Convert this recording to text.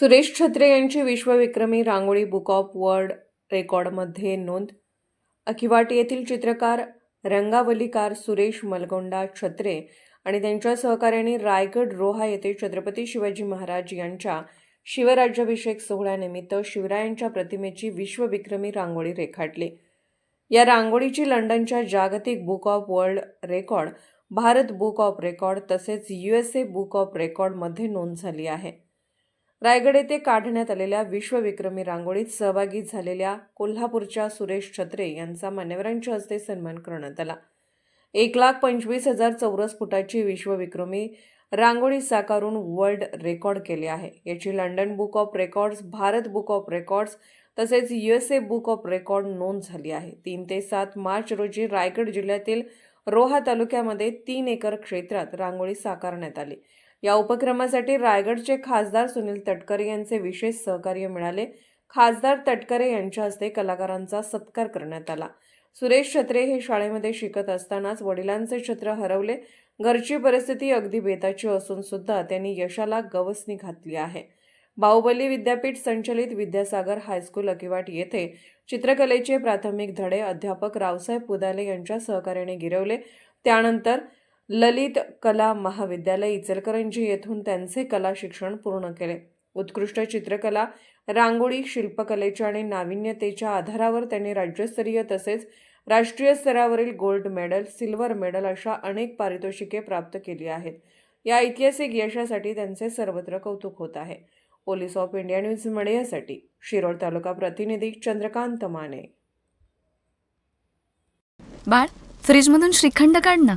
सुरेश छत्रे यांची विश्वविक्रमी रांगोळी बुक ऑफ वर्ल्ड रेकॉर्डमध्ये नोंद. अखिवाट येथील चित्रकार रंगावलीकार सुरेश मलगोंडा छत्रे आणि त्यांच्या सहकार्याने रायगड रोहा येथे छत्रपती शिवाजी महाराज यांच्या शिवराज्याभिषेक सोहळ्यानिमित्त शिवरायांच्या प्रतिमेची विश्वविक्रमी रांगोळी रेखाटली. या रांगोळीची लंडनच्या जागतिक book of world record Bharat book of record तसेच U S A book of रेकॉर्डमध्ये नोंद झाली आहे. रायगड येथे काढण्यात आलेल्या विश्वविक्रमी रांगोळीत सहभागी झालेल्या कोल्हापूरच्या सुरेश छत्रे यांचा मान्यवरांच्या हस्ते सन्मान करण्यात आला. एक लाख पंचवीस हजार चौरस फुटाची विश्वविक्रमी रांगोळी साकारून वर्ल्ड रेकॉर्ड केले आहे. याची London book of records Bharat book of records तसेच U S A book of record नोंद झाली आहे. तीन ते सात मार्च रोजी रायगड जिल्ह्यातील रोहा तालुक्यामध्ये तीन एकर क्षेत्रात रांगोळी साकारण्यात आली. या उपक्रमासाठी रायगडचे खासदार सुनील तटकरे यांचे विशेष सहकार्य मिळाले. खासदार तटकरे यांच्या हस्ते कलाकारांचा सत्कार करण्यात आला. सुरेश छत्रे हे शाळेमध्ये शिकत असतानाच वडिलांचे छत्र हरवले. घरची परिस्थिती अगदी बेताची असून सुद्धा त्यांनी यशाला गवसणी घातली आहे. बाहुबली विद्यापीठ संचलित विद्यासागर हायस्कूल अकिवाट येथे चित्रकलेचे प्राथमिक धडे अध्यापक रावसाहेब पुदाले यांच्या सहकार्याने गिरवले. त्यानंतर ललित कला महाविद्यालय इचलकरंजी येथून त्यांचे कला शिक्षण पूर्ण केले. उत्कृष्ट चित्रकला रांगोळी शिल्पकलेच्या आणि नाविन्यतेच्या आधारावर त्यांनी राज्यस्तरीय तसेच राष्ट्रीय स्तरावरील गोल्ड मेडल सिल्वर मेडल अशा अनेक पारितोषिके प्राप्त केली आहेत. या ऐतिहासिक यशासाठी त्यांचे सर्वत्र कौतुक होत आहे. पोलीस ऑफ इंडिया न्यूज मीडियासाठी शिरोळ तालुका प्रतिनिधी चंद्रकांत माने. बाळ फ्रीजमधून श्रीखंड काढ ना.